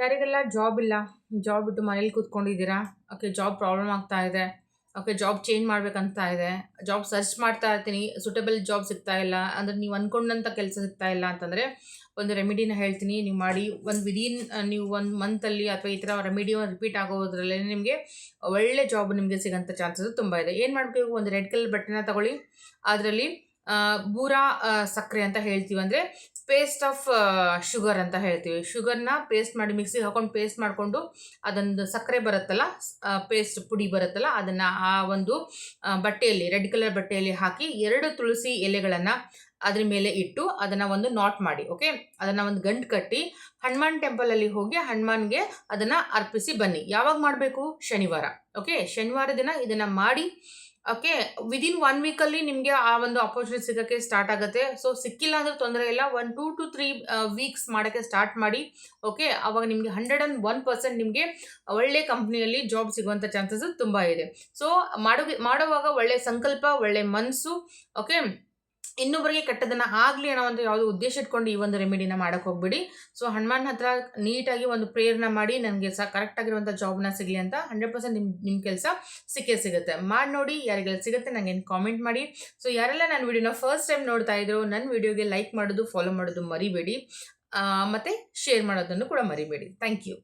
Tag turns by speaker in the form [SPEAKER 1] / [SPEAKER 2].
[SPEAKER 1] ಯಾರಿಗೆಲ್ಲ ಜಾಬ್ ಇಲ್ಲ ಜಾಬ್ ಬಿಟ್ಟು ಮನೇಲಿ ಕೂತ್ಕೊಂಡಿದ್ದೀರಾ? ಓಕೆ ಜಾಬ್ ಪ್ರಾಬ್ಲಮ್ ಆಗ್ತಾ ಇದೆ. ಓಕೆ ಜಾಬ್ ಚೇಂಜ್ ಮಾಡ್ಬೇಕಂತ ಇದೆ. ಜಾಬ್ ಸರ್ಚ್ ಮಾಡ್ತಾ ಇರ್ತೀನಿ ಸೂಟಬಲ್ ಜಾಬ್ ಸಿಗ್ತಾ ಇಲ್ಲ. ಅಂದರೆ ನೀವು ಅಂದ್ಕೊಂಡಂಥ ಕೆಲಸ ಸಿಗ್ತಾ ಇಲ್ಲ ಅಂತಂದರೆ, ಒಂದು ರೆಮಿಡಿನ ಹೇಳ್ತೀನಿ. ನೀವು ಮಾಡಿ, ಒಂದು ವಿದಿನ್ ನೀವು ಒಂದು ಮಂತಲ್ಲಿ ಅಥವಾ ಈ ಥರ ರೆಮಿಡಿ ರಿಪೀಟ್ ಆಗೋದ್ರಲ್ಲೇ ನಿಮಗೆ ಒಳ್ಳೆ ಜಾಬ್ ನಿಮಗೆ ಸಿಗೋಂಥ ಚಾನ್ಸಸ್ ತುಂಬ ಇದೆ. ಏನು ಮಾಡಬೇಕು? ಒಂದು ರೆಡ್ ಕಲರ್ ಬಟ್ಟೆನ ತಗೊಳ್ಳಿ. ಅದರಲ್ಲಿ ಬೂರಾ ಸಕ್ಕರೆ ಅಂತ ಹೇಳ್ತೀವಿ ಅಂದರೆ ಪೇಸ್ಟ್ ಆಫ್ ಶುಗರ್ ಅಂತ ಹೇಳ್ತೀವಿ. ಶುಗರ್ನ ಪೇಸ್ಟ್ ಮಾಡಿ ಮಿಕ್ಸಿಗೆ ಹಾಕೊಂಡು ಪೇಸ್ಟ್ ಮಾಡಿಕೊಂಡು ಅದೊಂದು ಸಕ್ಕರೆ ಬರುತ್ತಲ್ಲ ಪೇಸ್ಟ್ ಪುಡಿ ಬರುತ್ತಲ್ಲ, ಅದನ್ನು ಆ ಒಂದು ಬಟ್ಟೆಯಲ್ಲಿ, ರೆಡ್ ಕಲರ್ ಬಟ್ಟೆಯಲ್ಲಿ ಹಾಕಿ ಎರಡು ತುಳಸಿ ಎಲೆಗಳನ್ನು ಅದ್ರ ಮೇಲೆ ಇಟ್ಟು ಅದನ್ನು ಒಂದು ನಾಟ್ ಮಾಡಿ ಓಕೆ ಅದನ್ನು ಒಂದು ಗಂಟು ಕಟ್ಟಿ ಹನುಮಾನ್ ಟೆಂಪಲಲ್ಲಿ ಹೋಗಿ ಹನುಮಾನ್ಗೆ ಅದನ್ನು ಅರ್ಪಿಸಿ ಬನ್ನಿ. ಯಾವಾಗ ಮಾಡಬೇಕು? ಶನಿವಾರ ಓಕೆ ಶನಿವಾರ ದಿನ ಇದನ್ನು ಮಾಡಿ ಓಕೆ ವಿದಿನ್ ಒನ್ ವೀಕಲ್ಲಿ ನಿಮಗೆ ಆ ಒಂದು ಅಪರ್ಚುನಿಟಿ ಸಿಗೋಕ್ಕೆ ಸ್ಟಾರ್ಟ್ ಆಗುತ್ತೆ. ಸೊ ಸಿಕ್ಕಿಲ್ಲ ಅಂದ್ರೆ ತೊಂದರೆ ಇಲ್ಲ. One two to three weeks ಮಾಡೋಕ್ಕೆ ಸ್ಟಾರ್ಟ್ ಮಾಡಿ. ಓಕೆ ಅವಾಗ ನಿಮಗೆ ಹಂಡ್ರೆಡ್ ಆ್ಯಂಡ್ ಒನ್ ಪರ್ಸೆಂಟ್ ನಿಮಗೆ ಒಳ್ಳೆ ಕಂಪ್ನಿಯಲ್ಲಿ ಜಾಬ್ ಸಿಗುವಂಥ ಚಾನ್ಸಸ್ ತುಂಬ ಇದೆ. ಸೊ ಮಾಡೋ, ಮಾಡೋವಾಗ ಒಳ್ಳೆ ಸಂಕಲ್ಪ, ಒಳ್ಳೆ ಮನಸ್ಸು ಓಕೆ ಇನ್ನೊಬ್ಬರಿಗೆ ಕೆಟ್ಟದನ್ನು ಆಗಲಿ ಅನ್ನೋ ಒಂದು ಯಾವುದೋ ಉದ್ದೇಶ ಇಟ್ಕೊಂಡು ಈ ಒಂದು ರೆಮಿಡಿನ ಮಾಡೋಕ್ಕೆ ಹೋಗ್ಬಿಡಿ. ಸೊ ಹನುಮಾನ್ ಹತ್ರ ನೀಟಾಗಿ ಒಂದು ಪ್ರೇಯರ್ನ ಮಾಡಿ ನನಗೆ ಸಹ ಕರೆಕ್ಟಾಗಿರುವಂಥ ಜಾಬ್ನ ಸಿಗಲಿ ಅಂತ ಹಂಡ್ರೆಡ್ ಪರ್ಸೆಂಟ್ ನಿಮ್ಮ ನಿಮ್ಮ ಕೆಲಸ ಸಿಕ್ಕೇ ಸಿಗುತ್ತೆ. ಮಾಡಿ ನೋಡಿ, ಯಾರಿಗೆಲ್ಲ ಸಿಗುತ್ತೆ ನನಗೆ ಕಾಮೆಂಟ್ ಮಾಡಿ. ಸೊ ಯಾರೆಲ್ಲ ನನ್ನ ವಿಡಿಯೋನ ಫಸ್ಟ್ ಟೈಮ್ ನೋಡ್ತಾ ಇದ್ರು ನನ್ನ ವಿಡಿಯೋಗೆ ಲೈಕ್ ಮಾಡೋದು ಫಾಲೋ ಮಾಡೋದು ಮರಿಬೇಡಿ. ಮತ್ತೆ ಶೇರ್ ಮಾಡೋದನ್ನು ಕೂಡ ಮರಿಬೇಡಿ. Thank you